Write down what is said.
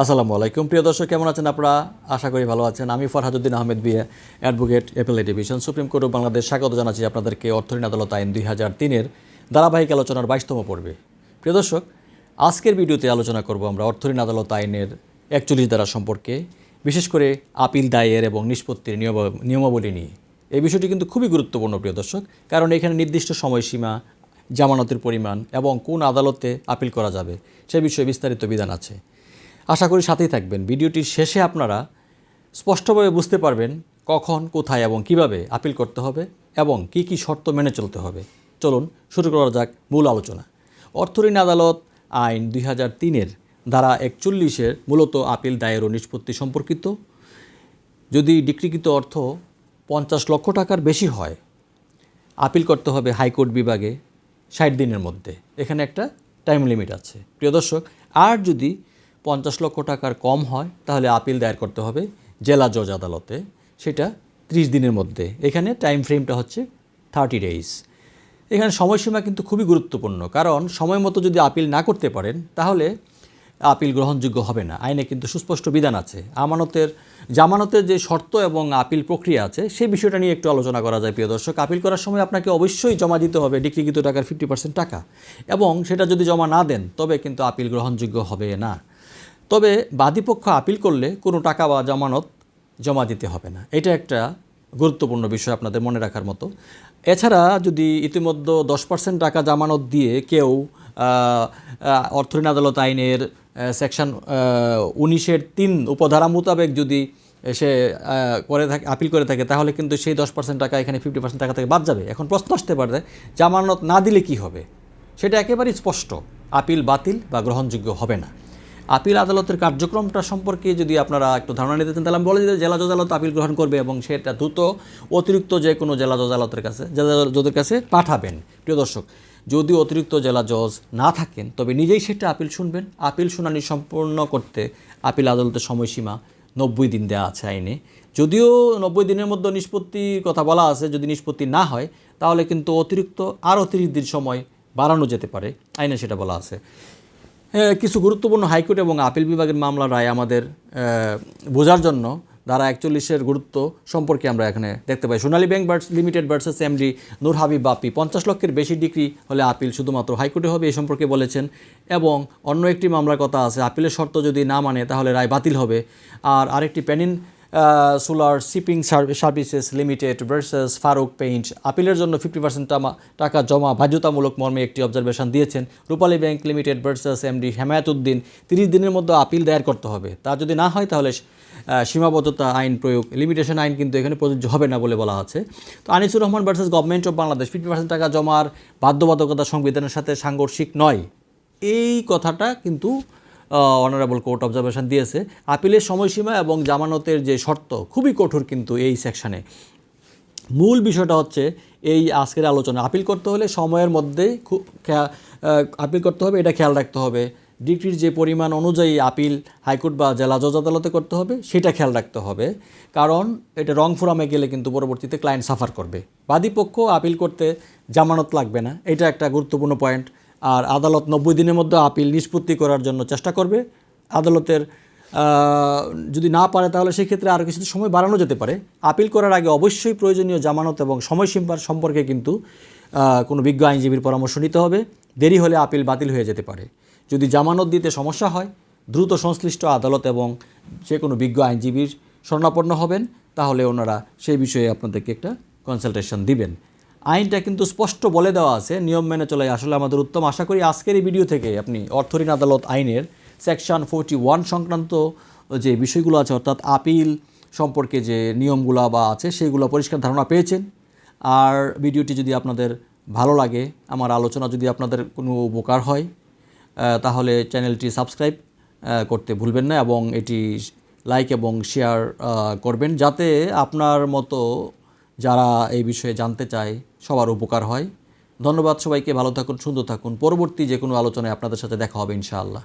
আসসালামু আলাইকুম। প্রিয় দর্শক, কেমন আছেন আপনারা? আশা করি ভালো আছেন। আমি ফরহাদুদ্দিন আহমেদ বিয়ে advocate, appellate division supreme court of Bangladesh স্বাগত জানাচ্ছি আপনাদেরকে অর্থঋণ আদালত আইন দুই হাজার তিনের ধারাবাহিক আলোচনার বাইশতম পর্বে। প্রিয় দর্শক, আজকের ভিডিওতে আলোচনা করব আমরা অর্থঋণ আদালত আইনের একচল্লিশ ধারা সম্পর্কে, বিশেষ করে আপিল দায়ের এবং নিষ্পত্তির নিয়ম, নিয়মাবলী নিয়ে। এই বিষয়টি কিন্তু খুবই গুরুত্বপূর্ণ, প্রিয় দর্শক, কারণ এখানে নির্দিষ্ট সময়সীমা, জামানতের পরিমাণ এবং কোন আদালতে আপিল করা যাবে, সে বিষয়ে বিস্তারিত বিধান আছে। আশা করি সাথেই থাকবেন। ভিডিওটির শেষে আপনারা স্পষ্টভাবে বুঝতে পারবেন কখন, কোথায় এবং কীভাবে আপিল করতে হবে এবং কি কি শর্ত মেনে চলতে হবে। চলুন শুরু করা যাক মূল আলোচনা। অর্থঋণ আদালত আইন দুই হাজার তিনের ধারা একচল্লিশের মূলত আপিল দায়ের ও নিষ্পত্তি সম্পর্কিত। যদি ডিক্রিকৃত অর্থ পঞ্চাশ লক্ষ টাকার বেশি হয়, আপিল করতে হবে হাইকোর্ট বিভাগে ষাট দিনের মধ্যে। এখানে একটা টাইম লিমিট আছে। প্রিয় দর্শক, আর যদি পঞ্চাশ লক্ষ টাকার কম হয়, তাহলে আপিল দায়ের করতে হবে জেলা জজ আদালতে। সেটা ত্রিশ দিনের মধ্যে। এখানে টাইম ফ্রেমটা হচ্ছে থার্টি ডেইজ এখানে সময়সীমা কিন্তু খুবই গুরুত্বপূর্ণ, কারণ সময় মতো যদি আপিল না করতে পারেন, তাহলে আপিল গ্রহণযোগ্য হবে না। আইনে কিন্তু সুস্পষ্ট বিধান আছে। আমানতের জামানতের যে শর্ত এবং আপিল প্রক্রিয়া আছে, সেই বিষয়টা নিয়ে একটু আলোচনা করা যায়, প্রিয় দর্শক। আপিল করার সময় আপনাকে অবশ্যই জমা দিতে হবে ডিক্রিকৃত টাকার ফিফটি পার্সেন্ট টাকা। এবং সেটা যদি জমা না দেন, তবে কিন্তু আপিল গ্রহণযোগ্য হবে না। তবে বাদীপক্ষ আপিল করলে কোনো টাকা বা জামানত জমা দিতে হবে না। এটা একটা গুরুত্বপূর্ণ বিষয় আপনাদের মনে রাখার মতো। এছাড়া যদি ইতিমধ্যে দশ পার্সেন্ট টাকা জামানত দিয়ে কেউ অর্থঋণ আদালত আইনের সেকশন উনিশের তিন উপধারা মোতাবেক যদি সে করে থাকে, আপিল করে থাকে, তাহলে কিন্তু সেই দশ পার্সেন্ট টাকা এখানে ফিফটি পার্সেন্ট টাকা থেকে বাদ যাবে। এখন প্রশ্ন আসতে পারে, জামানত না দিলে কি হবে? সেটা একেবারেই স্পষ্ট। আপিল বাতিল বা গ্রহণযোগ্য হবে না। আপিল আদালতের কার্যক্রমটা সম্পর্কে যদি আপনারা একটু ধারণা নিতে চান, তাহলে আমি বলে যে জেলা জজ আদালত আপিল গ্রহণ করবে এবং সেটা দ্রুত অতিরিক্ত যে কোনো জেলা জজ আদালতের কাছে জেলা জজের কাছে পাঠাবেন। প্রিয় দর্শক, যদি অতিরিক্ত জেলা জজ না থাকেন, তবে নিজেই সেটা আপিল শুনবেন। আপিল শুনানি সম্পূর্ণ করতে আপিল আদালতের সময়সীমা নব্বই দিন দেওয়া আছে আইনে। যদিও নব্বই দিনের মধ্যে নিষ্পত্তির কথা বলা আছে, যদি নিষ্পত্তি না হয়, তাহলে কিন্তু অতিরিক্ত আরও তিরিশ দিন সময় বাড়ানো যেতে পারে। আইনে সেটা বলা আছে। কিছু গুরুত্বপূর্ণ হাইকোর্ট এবং আপিল বিভাগের মামলা রায় আমাদের বোঝার জন্য ধারা একচল্লিশের গুরুত্ব সম্পর্কে আমরা এখানে দেখতে পাই। Sonali bank limited versus MD Nur Habib Bapi পঞ্চাশ লক্ষের বেশি ডিগ্রি হলে আপিল শুধুমাত্র হাইকোর্টে হবে এই সম্পর্কে বলেছেন এবং অন্য একটি মামলার কথা আছে, আপিলের শর্ত যদি না মানে তাহলে রায় বাতিল হবে। আর আরেকটি Panin solar shipping services limited versus Faruk paint আপিলের জন্য ফিফটি পার্সেন্ট টাকা জমা বাধ্যতামূলক মর্মে একটি অবজারভেশন দিয়েছেন Rupali bank limited versus MD Hemayetuddin তিরিশ দিনের মধ্যে আপিল দায়ের করতে হবে। তা যদি না হয় তাহলে সীমাবদ্ধতা আইন প্রয়োগ লিমিটেশন আইন কিন্তু এখানে প্রযোজ্য হবে না বলে বলা আছে। তো Anisur Rahman versus government of Bangladesh fifty percent টাকা জমার বাধ্যবাধকতা সংবিধানের সাথে সাংঘর্ষিক নয়। এই কথাটা কিন্তু অনারেবল কোর্ট অবজারভেশন দিয়েছে। আপিলের সময়সীমা এবং জামানতের যে শর্ত খুবই কঠোর কিন্তু এই সেকশানে মূল বিষয়টা হচ্ছে এই আজকের আলোচনা। আপিল করতে হলে সময়ের মধ্যেই খুব আপিল করতে হবে, এটা খেয়াল রাখতে হবে। ডিগ্রির যে পরিমাণ অনুযায়ী আপিল হাইকোর্ট বা জেলা জজ আদালতে করতে হবে, সেটা খেয়াল রাখতে হবে। কারণ এটা রং ফোরামে গেলে কিন্তু পরবর্তীতে ক্লায়েন্ট সাফার করবে। বাদীপক্ষ আপিল করতে জামানত লাগবে না। এটা একটা গুরুত্বপূর্ণ পয়েন্ট আর আদালত নব্বই দিনের মধ্যে আপিল নিষ্পত্তি করার জন্য চেষ্টা করবে। আদালতের যদি না পারে তাহলে সেক্ষেত্রে আরও কিছু সময় বাড়ানো যেতে পারে। আপিল করার আগে অবশ্যই প্রয়োজনীয় জামানত এবং সময়সীমার সম্পর্কে কিন্তু কোনো বিজ্ঞ আইনজীবীর পরামর্শ নিতে হবে। দেরি হলে আপিল বাতিল হয়ে যেতে পারে। যদি জামানত দিতে সমস্যা হয়, দ্রুত সংশ্লিষ্ট আদালত এবং যে কোনো বিজ্ঞ আইনজীবীর শরণাপন্ন হবেন। তাহলে ওনারা সেই বিষয়ে আপনাদেরকে একটা কনসালটেশন দিবেন। আইনটা কিন্তু স্পষ্ট বলে দেওয়া আছে, নিয়ম মেনে চলে আসলে আমাদের উত্তম। আশা করি আজকের এই ভিডিও থেকে আপনি অর্থঋণ আদালত আইনের সেকশন ফোরটি ওয়ান সংক্রান্ত যে বিষয়গুলো আছে, অর্থাৎ আপিল সম্পর্কে যে নিয়মগুলো বা আছে, সেগুলো পরিষ্কার ধারণা পেয়েছেন। আর ভিডিওটি যদি আপনাদের ভালো লাগে, আমার আলোচনা যদি আপনাদের কোনো উপকার হয় তাহলে চ্যানেলটি সাবস্ক্রাইব করতে ভুলবেন না এবং এটি লাইক এবং শেয়ার করবেন, যাতে আপনার মতো যারা এই বিষয়ে জানতে চায়, সবার উপকার হয়। ধন্যবাদ সবাইকে, ভালো থাকুন, সুন্দর থাকুন। পরবর্তী যে কোনো আলোচনায় আপনাদের সাথে দেখা হবে ইনশাআল্লাহ।